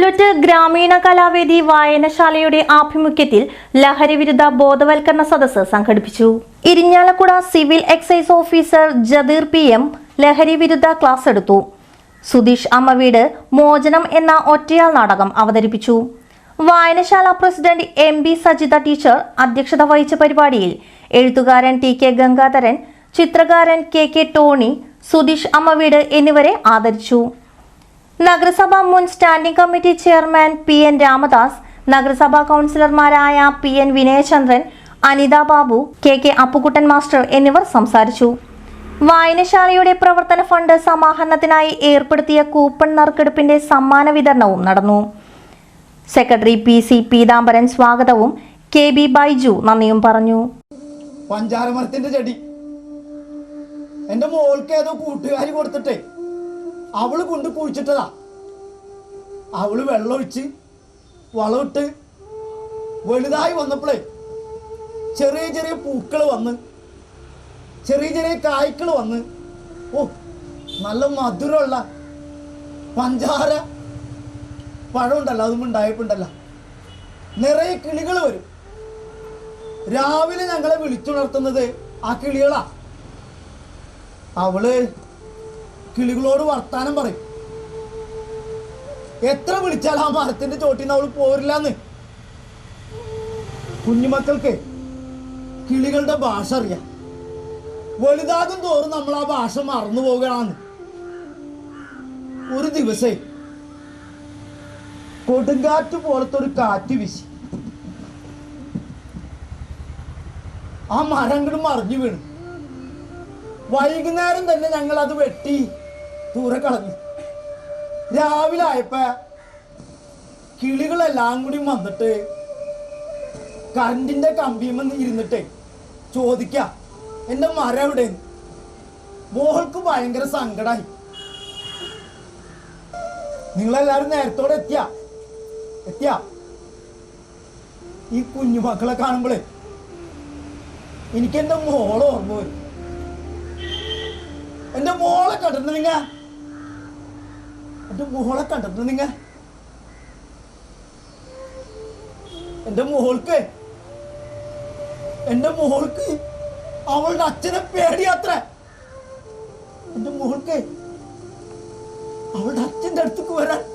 പുല്ലുറ്റ് ഗ്രാമീണ കലാവേദി വായനശാലയുടെ ആഭിമുഖ്യത്തിൽ ലഹരിവിരുദ്ധ ബോധവൽക്കരണ സദസ്സ് സംഘടിപ്പിച്ചു. Irinjalakuda civil excise officer Jadeer P M ലഹരിവിരുദ്ധ ക്ലാസ് എടുത്തു. സുധീഷ് അമ്മവീട് മോചനം എന്ന ഒറ്റയാൾ നാടകം അവതരിപ്പിച്ചു. വായനശാല president M B Sajitha teacher അധ്യക്ഷത വഹിച്ച പരിപാടിയിൽ എഴുത്തുകാരൻ ടി കെ ഗംഗാധരൻ ചിത്രകാരൻ K K Tony Sudheesh Ammaveedu എന്നിവരെ ആദരിച്ചു. നഗരസഭ മുൻ standing committee chairman P N Ramadas നഗരസഭാ കൗൺസിലർമാരായ P N Vinayachandran Anitha Babu K K Appukuttan master എന്നിവർ സംസാരിച്ചു. വായനശാലയുടെ പ്രവർത്തന ഫണ്ട് സമാഹരണത്തിനായി ഏർപ്പെടുത്തിയ കൂപ്പൺ നറുക്കെടുപ്പിന്റെ സമ്മാന വിതരണവും നടന്നു. സെക്രട്ടറി പി സി പീതാംബരൻ സ്വാഗതവും കെ ബി ബൈജു നന്ദിയും പറഞ്ഞു. പഞ്ചാരമരത്തിന്റെ ചെടി. എന്റെ മോൾക്ക് ഏതോ കൂട്ടുകാരി കൊടുത്തിട്ടേ. അവൾ കൊണ്ട് കുഴിച്ചിട്ടതാ. അവൾ വെള്ളമൊഴിച്ച് വളമിട്ട് വലുതായി വന്നപ്പോഴേ ചെറിയ ചെറിയ പൂക്കൾ വന്ന് ചെറിയ ചെറിയ കായ്ക്കൾ വന്ന് ഓ നല്ല മധുരമുള്ള പഞ്ചാര പഴമുണ്ടല്ലോ അതും ഉണ്ടായിട്ടുണ്ടല്ലോ നിറയെ കിളികൾ വരും. രാവിലെ ഞങ്ങളെ വിളിച്ചുണർത്തുന്നത് ആ കിളികളാ. അവൾ കിളികളോട് വർത്താനം പറയും. എത്ര വിളിച്ചാൽ ആ മരത്തിന്റെ ചോട്ടിൽ നിന്ന് അവൾ പോരില്ലാന്ന്. കുഞ്ഞുമക്കൾക്ക് കിളികളുടെ ഭാഷ അറിയാം. വലുതാകും തോറും നമ്മൾ ആ ഭാഷ മറന്നു പോകണമെന്ന് ഒരു ദിവസേ കൊടുങ്കാറ്റ് പോലത്തെ ഒരു കാറ്റ് വീശി. ആ മരം മറിഞ്ഞു വീണു. വൈകുന്നേരം തന്നെ ഞങ്ങൾ അത് വെട്ടി. ദൂരെ കളഞ്ഞു. രാവിലെ ആയപ്പോ കിളികളെല്ലാം കൂടി വന്നിട്ട് കറണ്ടിന്റെ കമ്പിയുമെന്ന് ഇരുന്നിട്ട് ചോദിക്ക എന്റെ മരം എവിടെ മോൾക്ക് ഭയങ്കര സങ്കടായി. നിങ്ങളെല്ലാരും നേരത്തോടെ എത്തിയ? എത്തിയ? ഈ കുഞ്ഞുമക്കളെ കാണുമ്പോഴേ എനിക്ക് എന്റെ മോളെ ഓർമ്മ വരും. എന്റെ മോളെ നിങ്ങ എന്റെ മോളെ കണ്ടത് നിങ്ങ എന്റെ മോൾക്ക്. എന്റെ മോൾക്ക്. അവളുടെ അച്ഛനെ പേടിയാത്ര. എന്റെ മോൾക്ക്. അവളുടെ അച്ഛന്റെ അടുത്തേക്ക് വരാൻ